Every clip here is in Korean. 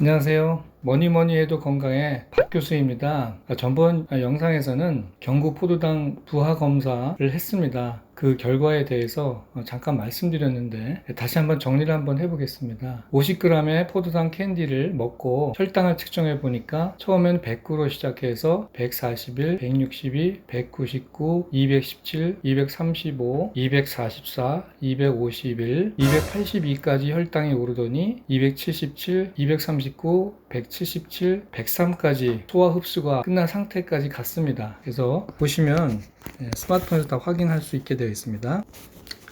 안녕하세요. 뭐니 뭐니 해도 건강의 박 교수입니다. 아, 전번 영상에서는 경구 포도당 부하 검사를 했습니다. 그 결과에 대해서 어, 잠깐 말씀드렸는데 다시 한번 정리를 한번 해보겠습니다. 50g의 포도당 캔디를 먹고 혈당을 측정해 보니까 처음엔 109로 시작해서 141, 162, 199, 217, 235, 244, 251, 282까지 혈당이 오르더니 277, 239, 177, 103까지 소화 흡수가 끝난 상태까지 갔습니다. 그래서 보시면 예, 스마트폰에서 다 확인할 수 있게 되어 있습니다.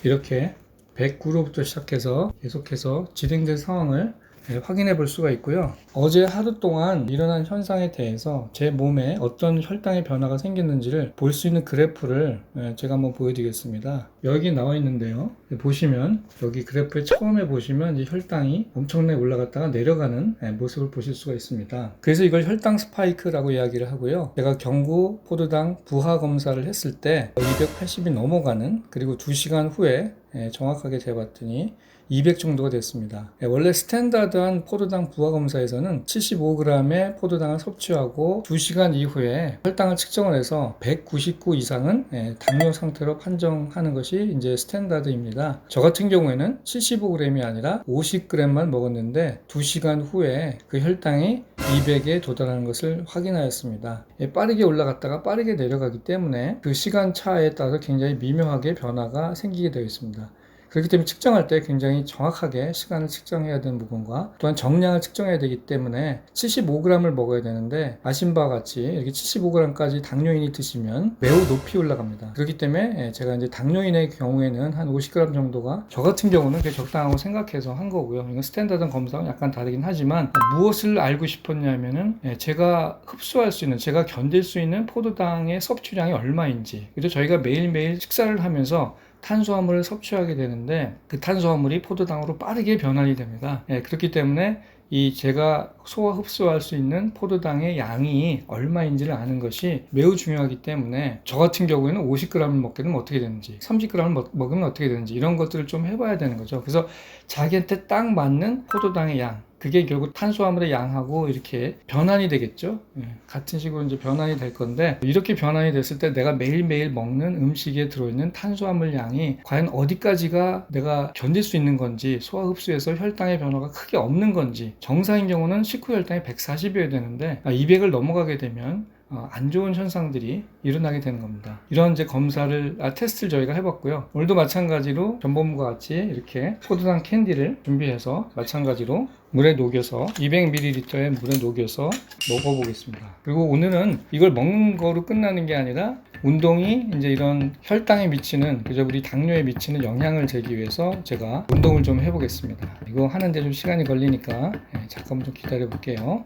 이렇게 109로부터 시작해서 계속해서 진행된 상황을 예, 확인해 볼 수가 있고요. 어제 하루 동안 일어난 현상에 대해서 제 몸에 어떤 혈당의 변화가 생겼는지를 볼 수 있는 그래프를 예, 제가 한번 보여드리겠습니다. 여기 나와 있는데요. 예, 보시면 여기 그래프에 처음에 보시면 혈당이 엄청나게 올라갔다가 내려가는 예, 모습을 보실 수가 있습니다. 그래서 이걸 혈당 스파이크라고 이야기를 하고요. 제가 경구 포도당 부하 검사를 했을 때 280이 넘어가는 그리고 2시간 후에 예, 정확하게 재봤더니 200 정도가 됐습니다. 예, 원래 스탠다드한 포도당 부하 검사에서는 75g의 포도당을 섭취하고 2시간 이후에 혈당을 측정을 해서 199 이상은 예, 당뇨 상태로 판정하는 것이 이제 스탠다드입니다. 저 같은 경우에는 75g이 아니라 50g만 먹었는데 2시간 후에 그 혈당이 200에 도달하는 것을 확인하였습니다. 예, 빠르게 올라갔다가 빠르게 내려가기 때문에 그 시간 차에 따라서 굉장히 미묘하게 변화가 생기게 되어 있습니다. 그렇기 때문에 측정할 때 굉장히 정확하게 시간을 측정해야 되는 부분과 또한 정량을 측정해야 되기 때문에 75g을 먹어야 되는데 아신 바와 같이 이렇게 75g까지 당뇨인이 드시면 매우 높이 올라갑니다. 그렇기 때문에 예, 제가 이제 당뇨인의 경우에는 한 50g 정도가 저 같은 경우는 그게 적당하고 생각해서 한 거고요. 이건 스탠다드 검사와 약간 다르긴 하지만 무엇을 알고 싶었냐면은 예, 제가 흡수할 수 있는 제가 견딜 수 있는 포도당의 섭취량이 얼마인지 그리고 저희가 매일매일 식사를 하면서 탄수화물을 섭취하게 되는데 그 탄수화물이 포도당으로 빠르게 변환이 됩니다. 예, 그렇기 때문에 이 제가 소화 흡수할 수 있는 포도당의 양이 얼마인지를 아는 것이 매우 중요하기 때문에 저 같은 경우에는 50g을 먹게 되면 어떻게 되는지 30g을 먹 으면 어떻게 되는지 이런 것들을 좀 해봐야 되는 거죠. 그래서 자기한테 딱 맞는 포도당의 양 그게 결국 탄수화물의 양하고 이렇게 변환이 되겠죠. 예, 같은 식으로 이제 변환이 될 건데 이렇게 변환이 됐을 때 내가 매일매일 먹는 음식에 들어있는 탄수화물 양이 과연 어디까지가 내가 견딜 수 있는 건지 소화 흡수에서 혈당의 변화가 크게 없는 건지 정상인 경우는 식후 혈당이 140이어야 되는데 200을 넘어가게 되면 어, 안 좋은 현상들이 일어나게 되는 겁니다. 이런 이제 검사를 아, 테스트를 저희가 해봤고요. 오늘도 마찬가지로 전번과 같이 이렇게 포도당 캔디를 준비해서 마찬가지로 물에 녹여서 200ml의 물에 녹여서 먹어보겠습니다. 그리고 오늘은 이걸 먹는 거로 끝나는 게 아니라 운동이 이제 이런 혈당에 미치는 그저 우리 당뇨에 미치는 영향을 재기 위해서 제가 운동을 좀 해보겠습니다. 이거 하는데 좀 시간이 걸리니까 예, 잠깐만 좀 기다려 볼게요.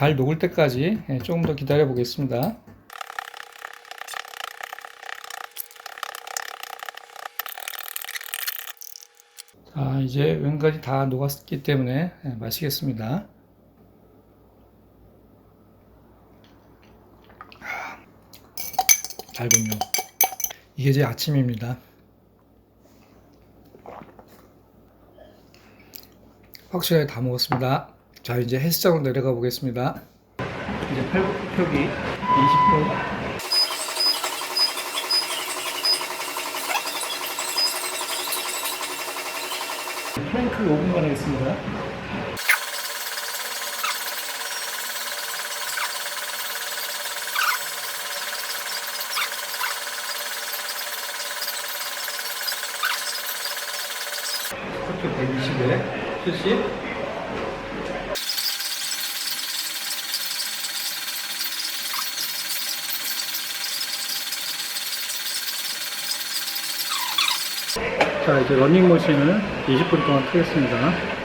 잘 녹을 때까지 예, 조금 더 기다려 보겠습니다. 자, 이제 왠가지 다 녹았기 때문에 예, 마시겠습니다. 아, 달군요. 이게 제 아침입니다. 확실하게 다 먹었습니다. 자, 이제 헬스장으로 내려가 보겠습니다. 이제 팔굽혀펴기 20분. 플랭크 5분간 하겠습니다. 스쿼트 120에 70. 자 이제 러닝머신을 20분 동안 타겠습니다